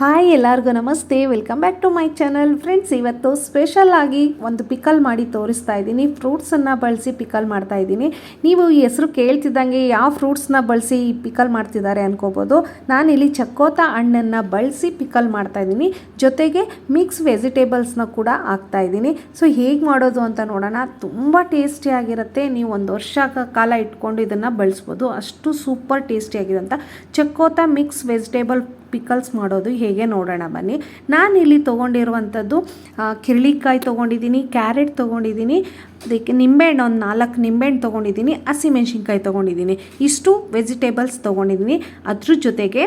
Hi ಎಲ್ಲರಿಗೂ ನಮಸ್ತೆ, welcome back to my channel. Friends, ಇವತ್ತು ಸ್ಪೆಷಲ್ ಆಗಿ ಒಂದು ಪಿಕಲ್ ಮಾಡಿ ತೋರಿಸ್ತಾ ಇದ್ದೀನಿ. ಫ್ರೂಟ್ಸನ್ನು ಬಳಸಿ ಪಿಕಲ್ ಮಾಡ್ತಾ ಇದ್ದೀನಿ. ನೀವು ಈ ಹೆಸರು ಕೇಳ್ತಿದ್ದಂಗೆ ಯಾವ ಫ್ರೂಟ್ಸ್ನ ಬಳಸಿ ಈ ಪಿಕಲ್ ಮಾಡ್ತಿದ್ದಾರೆ ಅನ್ಕೋಬೋದು. ನಾನಿಲ್ಲಿ ಚಕ್ಕೋತ ಹಣ್ಣನ್ನು ಬಳಸಿ ಪಿಕಲ್ ಮಾಡ್ತಾ ಇದ್ದೀನಿ. ಜೊತೆಗೆ ಮಿಕ್ಸ್ ವೆಜಿಟೇಬಲ್ಸ್ನ ಕೂಡ ಹಾಕ್ತಾ ಇದ್ದೀನಿ. ಸೊ, ಹೇಗೆ ಮಾಡೋದು ಅಂತ ನೋಡೋಣ. ತುಂಬ ಟೇಸ್ಟಿಯಾಗಿರುತ್ತೆ ನೀವು ಒಂದು ವರ್ಷ ಕಾಲ ಇಟ್ಕೊಂಡು ಇದನ್ನು ಬಳಸ್ಬೋದು. ಅಷ್ಟು ಸೂಪರ್ ಟೇಸ್ಟಿಯಾಗಿರೋಂಥ ಚಕ್ಕೋತ ಮಿಕ್ಸ್ ವೆಜಿಟೇಬಲ್ ಪಿಕಲ್ಸ್ ಮಾಡೋದು ಹೇಗೆ ನೋಡೋಣ ಬನ್ನಿ. ನಾನು ಇಲ್ಲಿ ತೊಗೊಂಡಿರುವಂಥದ್ದು ಕಿರಳಿಕಾಯಿ ತೊಗೊಂಡಿದ್ದೀನಿ, ಕ್ಯಾರೆಟ್ ತೊಗೊಂಡಿದ್ದೀನಿ, ಅದಕ್ಕೆ ನಿಂಬೆಹಣ್ಣು ಒಂದು ನಾಲ್ಕು ನಿಂಬೆಹಣ್ಣು ತೊಗೊಂಡಿದ್ದೀನಿ ಹಸಿಮೆಣ್ಸಿನ್ಕಾಯಿ ತೊಗೊಂಡಿದ್ದೀನಿ. ಇಷ್ಟು ವೆಜಿಟೇಬಲ್ಸ್ ತೊಗೊಂಡಿದ್ದೀನಿ. ಅದ್ರ ಜೊತೆಗೆ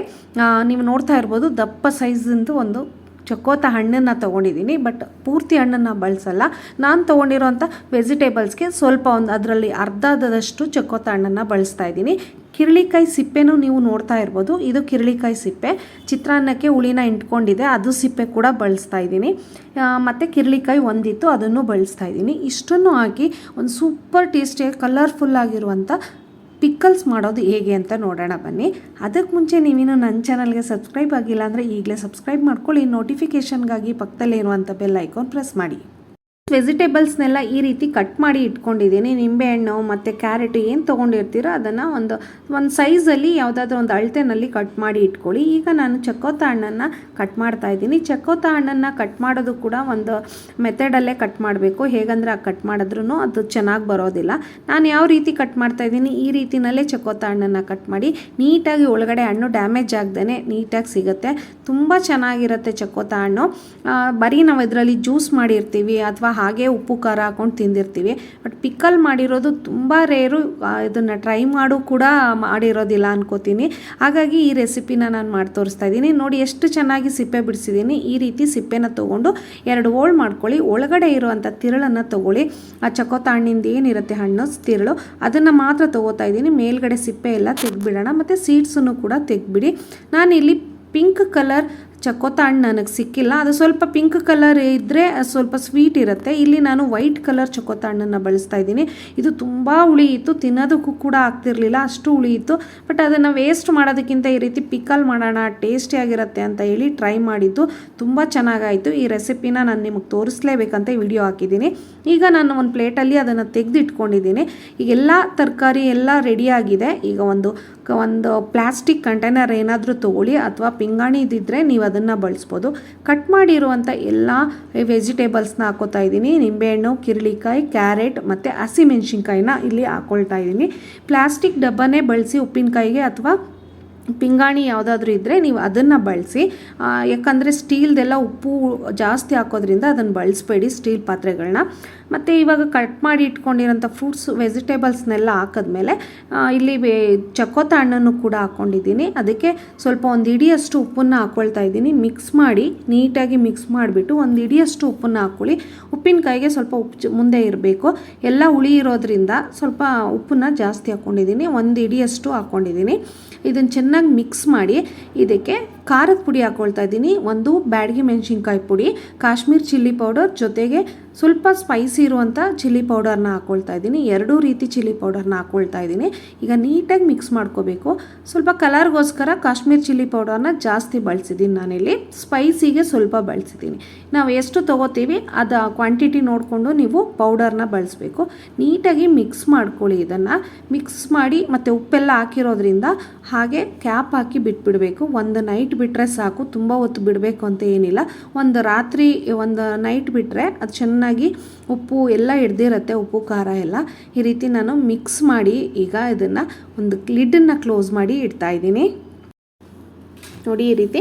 ನೀವು ನೋಡ್ತಾ ಇರ್ಬೋದು ದಪ್ಪ ಸೈಜಿಂದು ಒಂದು ಚಕೋತ ಹಣ್ಣನ್ನು ತೊಗೊಂಡಿದ್ದೀನಿ, ಬಟ್ ಪೂರ್ತಿ ಹಣ್ಣನ್ನು ಬಳಸಲ್ಲ. ನಾನು ತೊಗೊಂಡಿರೋಂಥ ವೆಜಿಟೇಬಲ್ಸ್ಗೆ ಸ್ವಲ್ಪ ಒಂದು ಅದರಲ್ಲಿ ಅರ್ಧದಷ್ಟು ಚಕೋತ ಹಣ್ಣನ್ನು ಬಳಸ್ತಾ ಇದ್ದೀನಿ. ಕಿರಳಿಕಾಯಿ ಸಿಪ್ಪೆನೂ ನೀವು ನೋಡ್ತಾ ಇರ್ಬೋದು. ಇದು ಕಿರಳಿಕಾಯಿ ಸಿಪ್ಪೆ. ಚಿತ್ರಾನ್ನಕ್ಕೆ ಹುಳಿನ ಇಂಟ್ಕೊಂಡಿದೆ. ಅದು ಸಿಪ್ಪೆ ಕೂಡ ಬಳಸ್ತಾ ಇದ್ದೀನಿ. ಮತ್ತು ಕಿರಳಿಕಾಯಿ ಒಂದಿತ್ತು. ಅದನ್ನು ಬಳಸ್ತಾ ಇದ್ದೀನಿ. ಇಷ್ಟನ್ನು ಹಾಕಿ ಒಂದು ಸೂಪರ್ ಟೇಸ್ಟಿಯಾಗಿ ಕಲರ್ಫುಲ್ ಆಗಿರುವಂಥ ಪಿಕ್ಕಲ್ಸ್ ಮಾಡೋದು ಹೇಗೆ ಅಂತ ನೋಡೋಣ ಬನ್ನಿ. ಅದಕ್ಕೆ ಮುಂಚೆ ನೀವಿನ್ನು ನನ್ನ ಚಾನಲ್ಗೆ ಸಬ್ಸ್ಕ್ರೈಬ್ ಆಗಿಲ್ಲ ಅಂದರೆ ಈಗಲೇ ಸಬ್ಸ್ಕ್ರೈಬ್ ಮಾಡ್ಕೊಳ್ಳಿ. ನೋಟಿಫಿಕೇಷನ್ಗಾಗಿ ಪಕ್ಕದಲ್ಲೇ ಇರುವಂಥ ಬೆಲ್ ಐಕಾನ್ ಪ್ರೆಸ್ ಮಾಡಿ. ವೆಜಿಟೇಬಲ್ಸ್ನೆಲ್ಲ ಈ ರೀತಿ ಕಟ್ ಮಾಡಿ ಇಟ್ಕೊಂಡಿದ್ದೀನಿ. ನಿಂಬೆಹಣ್ಣು ಮತ್ತು ಕ್ಯಾರೆಟು ಏನು ತೊಗೊಂಡಿರ್ತೀರೋ ಅದನ್ನು ಒಂದು ಒಂದು ಸೈಜಲ್ಲಿ ಯಾವುದಾದ್ರೂ ಒಂದು ಅಳತೆನಲ್ಲಿ ಕಟ್ ಮಾಡಿ ಇಟ್ಕೊಳ್ಳಿ. ಈಗ ನಾನು ಚಕ್ಕೋತ ಹಣ್ಣನ್ನು ಕಟ್ ಮಾಡ್ತಾ ಇದ್ದೀನಿ. ಚಕ್ಕೋತ ಹಣ್ಣನ್ನು ಕಟ್ ಮಾಡೋದು ಕೂಡ ಒಂದು ಮೆಥಡಲ್ಲೇ ಕಟ್ ಮಾಡಬೇಕು. ಹೇಗಂದರೆ ಆ ಕಟ್ ಮಾಡಿದ್ರೂ ಅದು ಚೆನ್ನಾಗಿ ಬರೋದಿಲ್ಲ. ನಾನು ಯಾವ ರೀತಿ ಕಟ್ ಮಾಡ್ತಾ ಇದ್ದೀನಿ? ಈ ರೀತಿನಲ್ಲೇ ಚಕ್ಕೋತ ಹಣ್ಣನ್ನು ಕಟ್ ಮಾಡಿ ನೀಟಾಗಿ ಒಳಗಡೆ ಹಣ್ಣು ಡ್ಯಾಮೇಜ್ ಆಗದೇ ನೀಟಾಗಿ ಸಿಗುತ್ತೆ. ತುಂಬ ಚೆನ್ನಾಗಿರುತ್ತೆ ಚಕ್ಕೋತ ಹಣ್ಣು. ಬರೀ ನಾವು ಇದರಲ್ಲಿ ಜ್ಯೂಸ್ ಮಾಡಿರ್ತೀವಿ ಅಥವಾ ಹಾಗೆ ಉಪ್ಪು, ಖಾರ ಹಾಕೊಂಡು ತಿಂದಿರ್ತೀವಿ. ಬಟ್ ಪಿಕಲ್ ಮಾಡಿರೋದು ತುಂಬ ರೇರು ಇದನ್ನು ಟ್ರೈ ಮಾಡು ಕೂಡ ಮಾಡಿರೋದಿಲ್ಲ ಅನ್ಕೋತೀನಿ. ಹಾಗಾಗಿ ಈ ರೆಸಿಪಿನ ನಾನು ಮಾಡಿ ತೋರಿಸ್ತಾ ಇದ್ದೀನಿ. ನೋಡಿ ಎಷ್ಟು ಚೆನ್ನಾಗಿ ಸಿಪ್ಪೆ ಬಿಡಿಸಿದ್ದೀನಿ. ಈ ರೀತಿ ಸಿಪ್ಪೆನ ತೊಗೊಂಡು ಎರಡು ಓಳ್ ಮಾಡ್ಕೊಳ್ಳಿ. ಒಳಗಡೆ ಇರುವಂಥ ತಿರುಳನ್ನು ತೊಗೊಳ್ಳಿ. ಆ ಚಕೋತ ಹಣ್ಣಿಂದ ಏನಿರುತ್ತೆ ಹಣ್ಣು, ತಿರುಳು, ಅದನ್ನು ಮಾತ್ರ ತೊಗೋತಾ ಇದ್ದೀನಿ. ಮೇಲ್ಗಡೆ ಸಿಪ್ಪೆ ಎಲ್ಲ ತೆಗ್ದುಬಿಡೋಣ. ಮತ್ತು ಸೀಡ್ಸನ್ನು ಕೂಡ ತೆಗ್ದುಬಿಡಿ. ನಾನಿಲ್ಲಿ ಪಿಂಕ್ ಕಲರ್ ಚಕೋತ ಹಣ್ಣು ನನಗೆ ಸಿಕ್ಕಿಲ್ಲ. ಅದು ಸ್ವಲ್ಪ ಪಿಂಕ್ ಕಲರ್ ಇದ್ದರೆ ಸ್ವಲ್ಪ ಸ್ವೀಟ್ ಇರುತ್ತೆ. ಇಲ್ಲಿ ನಾನು ವೈಟ್ ಕಲರ್ ಚಕೋತ ಹಣ್ಣನ್ನು ಬಳಸ್ತಾ ಇದ್ದೀನಿ. ಇದು ತುಂಬ ಹುಳಿ ಇತ್ತು. ತಿನ್ನೋದಕ್ಕೂ ಕೂಡ ಆಗ್ತಿರ್ಲಿಲ್ಲ. ಅಷ್ಟು ಹುಳಿ ಇತ್ತು. ಬಟ್ ಅದನ್ನು ವೇಸ್ಟ್ ಮಾಡೋದಕ್ಕಿಂತ ಈ ರೀತಿ ಪಿಕಲ್ ಮಾಡೋಣ ಟೇಸ್ಟಿಯಾಗಿರುತ್ತೆ ಅಂತ ಹೇಳಿ ಟ್ರೈ ಮಾಡಿದ್ದು. ತುಂಬ ಚೆನ್ನಾಗಾಯಿತು. ಈ ರೆಸಿಪಿನ ನಾನು ನಿಮಗೆ ತೋರಿಸ್ಲೇಬೇಕಂತ ವಿಡಿಯೋ ಹಾಕಿದ್ದೀನಿ. ಈಗ ನಾನು ಒಂದು ಪ್ಲೇಟಲ್ಲಿ ಅದನ್ನು ತೆಗೆದಿಟ್ಕೊಂಡಿದ್ದೀನಿ. ಈಗ ಎಲ್ಲ ತರಕಾರಿ ಎಲ್ಲ ರೆಡಿಯಾಗಿದೆ ಈಗ ಒಂದು ಒಂದು ಪ್ಲಾಸ್ಟಿಕ್ ಕಂಟೈನರ್ ಏನಾದರೂ ತೊಗೊಳ್ಳಿ ಅಥವಾ ಪಿಂಗಾಣಿ ಇದ್ದಿದ್ರೆ ನೀವು ಅದನ್ನು ಬಳಸ್ಬೋದು. ಕಟ್ ಮಾಡಿರುವಂಥ ಎಲ್ಲ ವೆಜಿಟೇಬಲ್ಸ್ನ ಹಾಕೋತಾ ಇದ್ದೀನಿ. ನಿಂಬೆಹಣ್ಣು, ಕಿರಳಿಕಾಯಿ ಕ್ಯಾರೆಟ್ ಮತ್ತು ಹಸಿಮೆಣ್ಸಿನ್ಕಾಯಿನ ಇಲ್ಲಿ ಹಾಕೊಳ್ತಾ ಇದ್ದೀನಿ. ಪ್ಲಾಸ್ಟಿಕ್ ಡಬ್ಬನೇ ಬಳಸಿ ಉಪ್ಪಿನಕಾಯಿಗೆ ಅಥವಾ ಪಿಂಗಾಣಿ ಯಾವುದಾದ್ರೂ ಇದ್ದರೆ ನೀವು ಅದನ್ನು ಬಳಸಿ. ಯಾಕಂದರೆ ಸ್ಟೀಲ್ದೆಲ್ಲ ಉಪ್ಪು ಜಾಸ್ತಿ ಹಾಕೋದ್ರಿಂದ ಅದನ್ನು ಬಳಸಬೇಡಿ ಸ್ಟೀಲ್ ಪಾತ್ರೆಗಳನ್ನ ಮತ್ತು ಇವಾಗ ಕಟ್ ಮಾಡಿ ಇಟ್ಕೊಂಡಿರೋಂಥ ಫ್ರೂಟ್ಸ್, ವೆಜಿಟೇಬಲ್ಸ್ನೆಲ್ಲ ಹಾಕಿದ್ಮೇಲೆ ಇಲ್ಲಿ ಬೇ ಚಕೋತ ಹಣ್ಣನ್ನು ಕೂಡ ಹಾಕ್ಕೊಂಡಿದ್ದೀನಿ ಅದಕ್ಕೆ ಸ್ವಲ್ಪ ಒಂದು ಇಡಿಯಷ್ಟು ಉಪ್ಪನ್ನು ಹಾಕ್ಕೊಳ್ತಾ ಇದ್ದೀನಿ. ಮಿಕ್ಸ್ ಮಾಡಿ, ನೀಟಾಗಿ ಮಿಕ್ಸ್ ಮಾಡಿಬಿಟ್ಟು ಒಂದು ಇಡಿಯಷ್ಟು ಉಪ್ಪನ್ನು ಹಾಕ್ಕೊಳ್ಳಿ ಉಪ್ಪಿನಕಾಯಿಗೆ ಸ್ವಲ್ಪ ಉಪ್ಪು ಮುಂದೆ ಇರಬೇಕು. ಎಲ್ಲ ಹುಳಿ ಇರೋದ್ರಿಂದ ಸ್ವಲ್ಪ ಉಪ್ಪನ್ನು ಜಾಸ್ತಿ ಹಾಕ್ಕೊಂಡಿದ್ದೀನಿ ಒಂದು ಇಡಿಯಷ್ಟು ಹಾಕ್ಕೊಂಡಿದ್ದೀನಿ ಇದನ್ನು ಚೆನ್ನಾಗಿ ಮಿಕ್ಸ್ ಮಾಡಿ ಇದಕ್ಕೆ ಖಾರದ ಪುಡಿ ಹಾಕ್ಕೊಳ್ತಾ ಇದ್ದೀನಿ. ಒಂದು ಬ್ಯಾಡಗಿ ಮೆಣಸಿನ್ಕಾಯಿ ಪುಡಿ, ಕಾಶ್ಮೀರ್ ಚಿಲ್ಲಿ ಪೌಡರ್ ಜೊತೆಗೆ ಸ್ವಲ್ಪ ಸ್ಪೈಸಿ ಇರುವಂಥ ಚಿಲ್ಲಿ ಪೌಡರ್ನ ಹಾಕ್ಕೊಳ್ತಾ ಇದ್ದೀನಿ. ಎರಡೂ ರೀತಿ ಚಿಲ್ಲಿ ಪೌಡರ್ನ ಹಾಕ್ಕೊಳ್ತಾ ಇದ್ದೀನಿ. ಈಗ ನೀಟಾಗಿ ಮಿಕ್ಸ್ ಮಾಡ್ಕೋಬೇಕು. ಸ್ವಲ್ಪ ಕಲರ್ಗೋಸ್ಕರ ಕಾಶ್ಮೀರ್ ಚಿಲ್ಲಿ ಪೌಡರ್ನ ಜಾಸ್ತಿ ಬಳಸಿದ್ದೀನಿ ನಾನಿಲ್ಲಿ. ಸ್ಪೈಸಿಗೆ ಸ್ವಲ್ಪ ಬಳಸಿದ್ದೀನಿ ನಾವು ಎಷ್ಟು ತೊಗೋತೀವಿ, ಅದು ಕ್ವಾಂಟಿಟಿ ನೋಡಿಕೊಂಡು ನೀವು ಪೌಡರ್ನ ಬಳಸಬೇಕು. ನೀಟಾಗಿ ಮಿಕ್ಸ್ ಮಾಡ್ಕೊಳ್ಳಿ ಇದನ್ನು. ಮಿಕ್ಸ್ ಮಾಡಿ ಮತ್ತು ಉಪ್ಪೆಲ್ಲ ಹಾಕಿರೋದ್ರಿಂದ ಹಾಗೆ ಕ್ಯಾಪ್ ಹಾಕಿ ಬಿಟ್ಬಿಡಬೇಕು. ಒಂದು ನೈಟ್ ಬಿಟ್ಟರೆ ಸಾಕು, ತುಂಬ ಹೊತ್ತು ಬಿಡಬೇಕು ಅಂತ ಏನಿಲ್ಲ. ಒಂದು ರಾತ್ರಿ, ಒಂದು ನೈಟ್ ಬಿಟ್ಟರೆ ಅದು ಚೆನ್ನಾಗಿ ಉಪ್ಪು ಎಲ್ಲ ಹಿಡ್ದಿರುತ್ತೆ, ಉಪ್ಪು, ಖಾರ ಎಲ್ಲ. ಈ ರೀತಿ ನಾನು ಮಿಕ್ಸ್ ಮಾಡಿ ಈಗ ಇದನ್ನು ಒಂದು ಲಿಡ್ಡನ್ನು ಕ್ಲೋಸ್ ಮಾಡಿ ಇಡ್ತಾ ಇದ್ದೀನಿ. ನೋಡಿ ಈ ರೀತಿ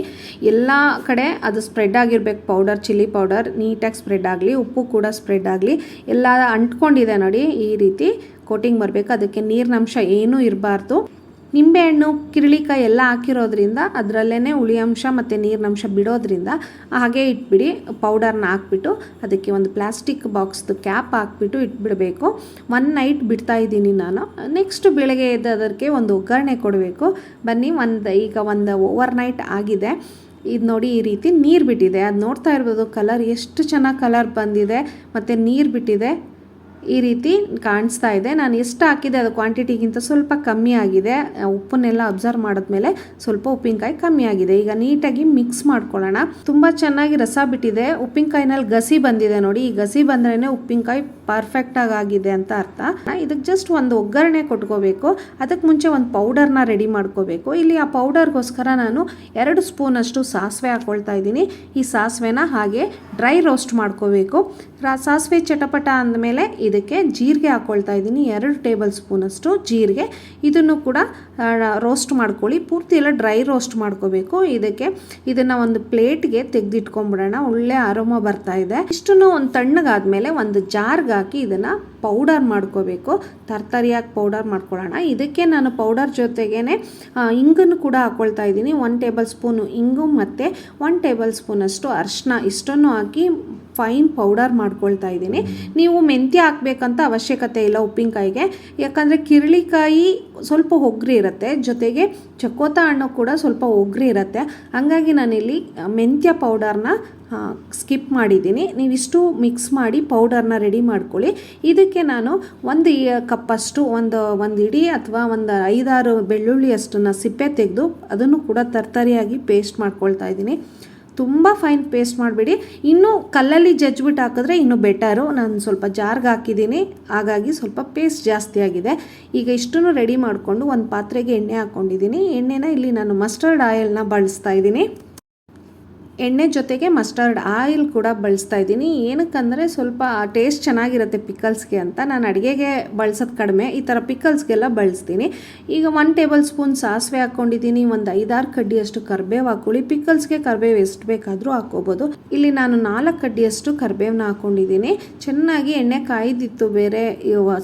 ಎಲ್ಲ ಕಡೆ ಅದು ಸ್ಪ್ರೆಡ್ ಆಗಿರ್ಬೇಕು, ಪೌಡರ್, ಚಿಲ್ಲಿ ಪೌಡರ್, ನೀಟಾಗಿ ಸ್ಪ್ರೆಡ್ ಆಗಲಿ, ಉಪ್ಪು ಕೂಡ ಸ್ಪ್ರೆಡ್ ಆಗಲಿ. ಎಲ್ಲ ಅಂಟ್ಕೊಂಡಿದೆ ನೋಡಿ ಈ ರೀತಿ. ಕೋಟಿಂಗ್ ಬರಬೇಕು, ಅದಕ್ಕೆ ನೀರಿನಂಶ ಏನೂ ಇರಬಾರ್ದು. ನಿಂಬೆಹಣ್ಣು, ಕಿರಳಿಕಾಯಿ ಎಲ್ಲ ಹಾಕಿರೋದ್ರಿಂದ ಅದರಲ್ಲೇ ಹುಳಿ ಅಂಶ ಮತ್ತು ನೀರಿನಂಶ ಬಿಡೋದ್ರಿಂದ ಹಾಗೆ ಇಟ್ಬಿಡಿ ಪೌಡರ್ನ ಹಾಕ್ಬಿಟ್ಟು ಅದಕ್ಕೆ ಒಂದು ಪ್ಲಾಸ್ಟಿಕ್ ಬಾಕ್ಸ್ದು ಕ್ಯಾಪ್ ಹಾಕ್ಬಿಟ್ಟು ಇಟ್ಬಿಡಬೇಕು. ಒನ್ ನೈಟ್ ಬಿಡ್ತಾ ಇದ್ದೀನಿ ನಾನು. ನೆಕ್ಸ್ಟ್ ಬೆಳಗ್ಗೆ ಎದ್ದದಕ್ಕೆ ಒಂದು ಒಗ್ಗರಣೆ ಕೊಡಬೇಕು. ಬನ್ನಿ, ಒಂದು ಈಗ ಒಂದು ಓವರ್ ನೈಟ್ ಆಗಿದೆ. ಇದು ನೋಡಿ ಈ ರೀತಿ ನೀರು ಬಿಟ್ಟಿದೆ. ಅದು ನೋಡ್ತಾ ಇರ್ಬೋದು ಕಲರ್ ಎಷ್ಟು ಚೆನ್ನಾಗಿ ಕಲರ್ ಬಂದಿದೆ. ಮತ್ತು ನೀರು ಬಿಟ್ಟಿದೆ. ಈ ರೀತಿ ಕಾಣಿಸ್ತಾ ಇದೆ. ನಾನು ಎಷ್ಟು ಹಾಕಿದೆ ಅದು ಕ್ವಾಂಟಿಟಿಗಿಂತ ಸ್ವಲ್ಪ ಕಮ್ಮಿ ಆಗಿದೆ. ಉಪ್ಪನ್ನೆಲ್ಲ ಅಬ್ಸರ್ವ್ ಮಾಡಿದ್ಮೇಲೆ ಸ್ವಲ್ಪ ಉಪ್ಪಿನಕಾಯಿ ಕಮ್ಮಿ ಆಗಿದೆ. ಈಗ ನೀಟಾಗಿ ಮಿಕ್ಸ್ ಮಾಡ್ಕೊಳ್ಳೋಣ. ತುಂಬ ಚೆನ್ನಾಗಿ ರಸ ಬಿಟ್ಟಿದೆ. ಉಪ್ಪಿನಕಾಯಿನಲ್ಲಿ ಗಸಿ ಬಂದಿದೆ ನೋಡಿ. ಈ ಗಸಿ ಬಂದ್ರೇ ಉಪ್ಪಿನಕಾಯಿ ಪರ್ಫೆಕ್ಟಾಗಿ ಆಗಿದೆ ಅಂತ ಅರ್ಥ. ಇದಕ್ಕೆ ಜಸ್ಟ್ ಒಂದು ಒಗ್ಗರಣೆ ಕೊಟ್ಕೋಬೇಕು. ಅದಕ್ಕೆ ಮುಂಚೆ ಒಂದು ಪೌಡರ್ನ ರೆಡಿ ಮಾಡ್ಕೋಬೇಕು. ಇಲ್ಲಿ ಆ ಪೌಡರ್ಗೋಸ್ಕರ ನಾನು ಎರಡು ಸ್ಪೂನಷ್ಟು ಸಾಸಿವೆ ಹಾಕ್ಕೊಳ್ತಾ ಇದ್ದೀನಿ. ಈ ಸಾಸಿವೆನ ಹಾಗೆ ಡ್ರೈ ರೋಸ್ಟ್ ಮಾಡ್ಕೋಬೇಕು. ಸಾಸಿವೆ ಚಟಪಟ ಅಂದಮೇಲೆ ಇದಕ್ಕೆ ಜೀರಿಗೆ ಹಾಕ್ಕೊಳ್ತಾ ಇದ್ದೀನಿ. ಎರಡು ಟೇಬಲ್ ಸ್ಪೂನಷ್ಟು ಜೀರಿಗೆ. ಇದನ್ನು ಕೂಡ ರೋಸ್ಟ್ ಮಾಡ್ಕೊಳ್ಳಿ. ಪೂರ್ತಿ ಎಲ್ಲ ಡ್ರೈ ರೋಸ್ಟ್ ಮಾಡ್ಕೋಬೇಕು. ಇದಕ್ಕೆ ಇದನ್ನು ಒಂದು ಪ್ಲೇಟ್ಗೆ ತೆಗೆದಿಟ್ಕೊಂಡ್ಬಿಡೋಣ. ಒಳ್ಳೆ ಅರೋಮ ಬರ್ತಾ ಇದೆ. ಇಷ್ಟನ್ನು ಒಂದು ತಣ್ಣಗಾದ್ಮೇಲೆ ಒಂದು ಜಾರ್ಗೆ ಹಾಕಿ ಇದನ್ನು ಪೌಡರ್ ಮಾಡ್ಕೋಬೇಕು. ತರ್ತರಿಯಾಗಿ ಪೌಡರ್ ಮಾಡ್ಕೊಳ್ಳೋಣ. ಇದಕ್ಕೆ ನಾನು ಪೌಡರ್ ಜೊತೆಗೇ ಇಂಗನ್ನು ಕೂಡ ಹಾಕ್ಕೊಳ್ತಾ ಇದ್ದೀನಿ. ಒನ್ ಟೇಬಲ್ ಸ್ಪೂನು ಇಂಗು ಮತ್ತು ಒನ್ ಟೇಬಲ್ ಸ್ಪೂನಷ್ಟು ಅರಿಶಿನ ಇಷ್ಟನ್ನು ಹಾಕಿ ಫೈನ್ ಪೌಡರ್ ಮಾಡ್ಕೊಳ್ತಾ ಇದ್ದೀನಿ. ನೀವು ಮೆಂತ್ಯ ಹಾಕಬೇಕಂತ ಅವಶ್ಯಕತೆ ಇಲ್ಲ ಉಪ್ಪಿನಕಾಯಿಗೆ. ಯಾಕಂದರೆ ಕಿರಳಿಕಾಯಿ ಸ್ವಲ್ಪ ಒಗ್ರಿ ಇರುತ್ತೆ. ಜೊತೆಗೆ ಚಕೋತ ಹಣ್ಣು ಕೂಡ ಸ್ವಲ್ಪ ಒಗ್ರಿ ಇರುತ್ತೆ. ಹಂಗಾಗಿ ನಾನಿಲ್ಲಿ ಮೆಂತ್ಯ ಪೌಡರ್ನ ಸ್ಕಿಪ್ ಮಾಡಿದ್ದೀನಿ. ನೀವಿಷ್ಟು ಮಿಕ್ಸ್ ಮಾಡಿ ಪೌಡರ್ನ ರೆಡಿ ಮಾಡ್ಕೊಳ್ಳಿ. ಇದಕ್ಕೆ ನಾನು ಒಂದು ಕಪ್ಪಷ್ಟು, ಒಂದು ಒಂದು ಇಡೀ ಅಥವಾ ಒಂದು ಐದಾರು ಬೆಳ್ಳುಳ್ಳಿ ಅಷ್ಟನ್ನು ಸಿಪ್ಪೆ ತೆಗೆದು ಅದನ್ನು ಕೂಡ ತರ್ತರಿಯಾಗಿ ಪೇಸ್ಟ್ ಮಾಡ್ಕೊಳ್ತಾ ಇದ್ದೀನಿ. ತುಂಬ ಫೈನ್ ಪೇಸ್ಟ್ ಮಾಡಬೇಡಿ. ಇನ್ನೂ ಕಲ್ಲಲ್ಲಿ ಜಜ್ಬಿಟ್ಟು ಹಾಕಿದ್ರೆ ಇನ್ನೂ ಬೆಟರು ನಾನು ಸ್ವಲ್ಪ ಜಾರ್ಗೆ ಹಾಕಿದ್ದೀನಿ. ಹಾಗಾಗಿ ಸ್ವಲ್ಪ ಪೇಸ್ಟ್ ಜಾಸ್ತಿ ಆಗಿದೆ. ಈಗ ಇಷ್ಟನ್ನು ರೆಡಿ ಮಾಡಿಕೊಂಡು ಒಂದು ಪಾತ್ರೆಗೆ ಎಣ್ಣೆ ಹಾಕ್ಕೊಂಡಿದ್ದೀನಿ ಎಣ್ಣೆನ ಇಲ್ಲಿ ನಾನು ಮಸ್ಟರ್ಡ್ ಆಯಿಲ್ನ ಬಳಸ್ತಾ ಇದ್ದೀನಿ. ಎಣ್ಣೆ ಜೊತೆಗೆ ಮಸ್ಟರ್ಡ್ ಆಯಿಲ್ ಕೂಡ ಬಳಸ್ತಾ ಇದ್ದೀನಿ. ಏನಕ್ಕಂದರೆ ಸ್ವಲ್ಪ ಟೇಸ್ಟ್ ಚೆನ್ನಾಗಿರುತ್ತೆ ಪಿಕಲ್ಸ್ಗೆ ಅಂತ. ನಾನು ಅಡುಗೆಗೆ ಬಳಸೋದು ಕಡಿಮೆ. ಈ ಥರ ಪಿಕಲ್ಸ್ಗೆಲ್ಲ ಬಳಸ್ತೀನಿ. ಈಗ ಒನ್ ಟೇಬಲ್ ಸ್ಪೂನ್ ಸಾಸಿವೆ ಹಾಕ್ಕೊಂಡಿದ್ದೀನಿ ಒಂದು ಐದಾರು ಕಡ್ಡಿಯಷ್ಟು ಕರ್ಬೇವು ಹಾಕ್ಕೊಳ್ಳಿ ಪಿಕಲ್ಸ್ಗೆ ಕರ್ಬೇವು ಎಷ್ಟು ಬೇಕಾದರೂ ಹಾಕ್ಕೋಬೋದು. ಇಲ್ಲಿ ನಾನು ನಾಲ್ಕು ಕಡ್ಡಿಯಷ್ಟು ಕರ್ಬೇವನ್ನ ಹಾಕ್ಕೊಂಡಿದ್ದೀನಿ ಚೆನ್ನಾಗಿ ಎಣ್ಣೆ ಕಾಯ್ದಿತ್ತು. ಬೇರೆ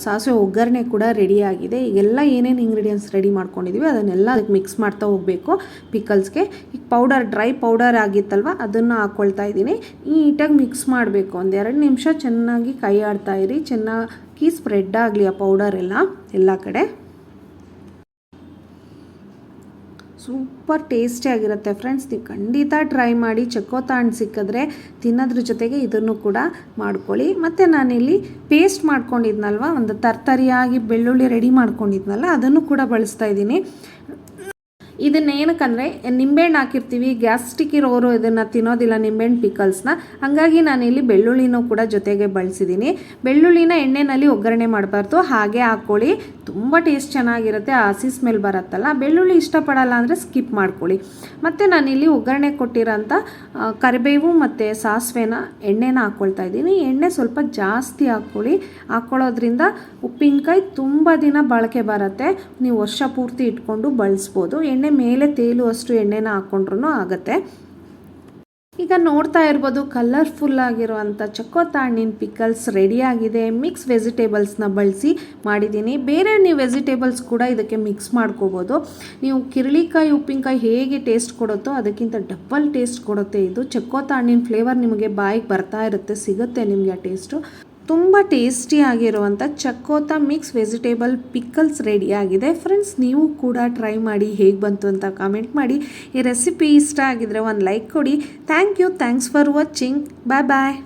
ಸಾಸಿವೆ ಒಗ್ಗರಣೆ ಕೂಡ ರೆಡಿ ಆಗಿದೆ. ಈಗೆಲ್ಲ ಏನೇನು ಇಂಗ್ರೀಡಿಯೆಂಟ್ಸ್ ರೆಡಿ ಮಾಡ್ಕೊಂಡಿದ್ದೀವಿ ಅದನ್ನೆಲ್ಲ ಅದಕ್ಕೆ ಮಿಕ್ಸ್ ಮಾಡ್ತಾ ಹೋಗಬೇಕು ಪಿಕಲ್ಸ್ಗೆ ಈಗ ಪೌಡರ್ ಡ್ರೈ ಪೌಡರ್ ಆಗಿತ್ತಲ್ವ ಅದನ್ನು ಹಾಕ್ಕೊಳ್ತಾ ಇದ್ದೀನಿ. ನೀಟಾಗಿ ಮಿಕ್ಸ್ ಮಾಡಬೇಕು. ಒಂದು ಎರಡು ನಿಮಿಷ ಚೆನ್ನಾಗಿ ಕೈ ಆಡ್ತಾ ಇರಿ. ಚೆನ್ನಾಗಿ ಸ್ಪ್ರೆಡ್ ಆಗಲಿ ಆ ಪೌಡರ್ ಎಲ್ಲ ಎಲ್ಲ ಕಡೆ. ಸೂಪರ್ ಟೇಸ್ಟಿಯಾಗಿರುತ್ತೆ ಫ್ರೆಂಡ್ಸ್. ನೀವು ಖಂಡಿತ ಟ್ರೈ ಮಾಡಿ. ಚಕೋತ ಹಣ್ಣು ಸಿಕ್ಕಿದ್ರೆ ತಿನ್ನೋದ್ರ ಜೊತೆಗೆ ಇದನ್ನು ಕೂಡ ಮಾಡ್ಕೊಳ್ಳಿ. ಮತ್ತು ನಾನಿಲ್ಲಿ ಪೇಸ್ಟ್ ಮಾಡ್ಕೊಂಡಿದ್ನಲ್ವ? ಒಂದು ತರ್ತರಿಯಾಗಿ ಬೆಳ್ಳುಳ್ಳಿ ರೆಡಿ ಮಾಡ್ಕೊಂಡಿದ್ನಲ್ಲ, ಅದನ್ನು ಕೂಡ ಬಳಸ್ತಾ ಇದ್ದೀನಿ. ಇದನ್ನ ಏನಕ್ಕಂದರೆ ನಿಂಬೆಹಣ್ಣು ಹಾಕಿರ್ತೀವಿ ಗ್ಯಾಸ್ಟಿಕ್ ಇರೋರು ಇದನ್ನು ತಿನ್ನೋದಿಲ್ಲ ನಿಂಬೆಹಣ್ಣು ಪಿಕಲ್ಸ್ನ ಹಾಗಾಗಿ ನಾನಿಲ್ಲಿ ಬೆಳ್ಳುಳ್ಳಿನೂ ಕೂಡ ಜೊತೆಗೆ ಬಳಸಿದ್ದೀನಿ. ಬೆಳ್ಳುಳ್ಳಿನ ಎಣ್ಣೆನಲ್ಲಿ ಒಗ್ಗರಣೆ ಮಾಡಬಾರ್ದು ಹಾಗೆ ಹಾಕ್ಕೊಳ್ಳಿ ತುಂಬ ಟೇಸ್ಟ್ ಚೆನ್ನಾಗಿರುತ್ತೆ ಹಸಿ ಸ್ಮೆಲ್ ಬರುತ್ತಲ್ಲ ಬೆಳ್ಳುಳ್ಳಿ ಇಷ್ಟಪಡಲ್ಲ ಅಂದರೆ ಸ್ಕಿಪ್ ಮಾಡ್ಕೊಳ್ಳಿ. ಮತ್ತು ನಾನಿಲ್ಲಿ ಒಗ್ಗರಣೆ ಕೊಟ್ಟಿರೋಂಥ ಆ, ಕರಿಬೇವು ಮತ್ತು ಸಾಸಿವೆನ ಎಣ್ಣೆನ ಹಾಕ್ಕೊಳ್ತಾ ಇದ್ದೀನಿ. ಎಣ್ಣೆ ಸ್ವಲ್ಪ ಜಾಸ್ತಿ ಹಾಕ್ಕೊಳ್ಳಿ. ಹಾಕ್ಕೊಳ್ಳೋದ್ರಿಂದ ಉಪ್ಪಿನಕಾಯಿ ತುಂಬ ದಿನ ಬಾಳಿಕೆ ಬರುತ್ತೆ. ನೀವು ವರ್ಷ ಪೂರ್ತಿ ಇಟ್ಕೊಂಡು ಬಳಸ್ಬೋದು. ಎಣ್ಣೆ ಮೇಲೆ ತೇಲುವಷ್ಟು ಎಣ್ಣೆನ ಹಾಕ್ಕೊಂಡ್ರೂ ಆಗುತ್ತೆ. ಈಗ ನೋಡ್ತಾ ಇರ್ಬೋದು ಕಲರ್ಫುಲ್ ಆಗಿರುವಂಥ ಚಕೋತ ಹಣ್ಣಿನ ಪಿಕಲ್ಸ್ ರೆಡಿಯಾಗಿದೆ ಮಿಕ್ಸ್ ವೆಜಿಟೇಬಲ್ಸ್ನ ಬಳಸಿ ಮಾಡಿದ್ದೀನಿ. ಬೇರೆ ನೀವು ವೆಜಿಟೇಬಲ್ಸ್ ಕೂಡ ಇದಕ್ಕೆ ಮಿಕ್ಸ್ ಮಾಡ್ಕೋಬೋದು. ನೀವು ಕಿರಳಿಕಾಯಿ, ಉಪ್ಪಿನಕಾಯಿ ಹೇಗೆ ಟೇಸ್ಟ್ ಕೊಡುತ್ತೋ ಅದಕ್ಕಿಂತ ಡಬಲ್ ಟೇಸ್ಟ್ ಕೊಡುತ್ತೆ. ಇದು ಚಕೋತ ಹಣ್ಣಿನ ಫ್ಲೇವರ್ ನಿಮಗೆ ಬಾಯಿಗೆ ಬರ್ತಾ ಇರುತ್ತೆ, ಸಿಗುತ್ತೆ ನಿಮಗೆ ಆ ಟೇಸ್ಟು ತುಂಬ ಟೇಸ್ಟಿಯಾಗಿರುವಂಥ ಚಕ್ಕೋತ ಮಿಕ್ಸ್ ವೆಜಿಟೇಬಲ್ ಪಿಕ್ಕಲ್ಸ್ ರೆಡಿಯಾಗಿದೆ ಫ್ರೆಂಡ್ಸ್, ನೀವು ಕೂಡ ಟ್ರೈ ಮಾಡಿ ಹೇಗೆ ಬಂತು ಅಂತ ಕಾಮೆಂಟ್ ಮಾಡಿ. ಈ ರೆಸಿಪಿ ಇಷ್ಟ ಆಗಿದ್ರೆ ಒಂದು ಲೈಕ್ ಕೊಡಿ. Thank you. Thanks for watching. Bye bye.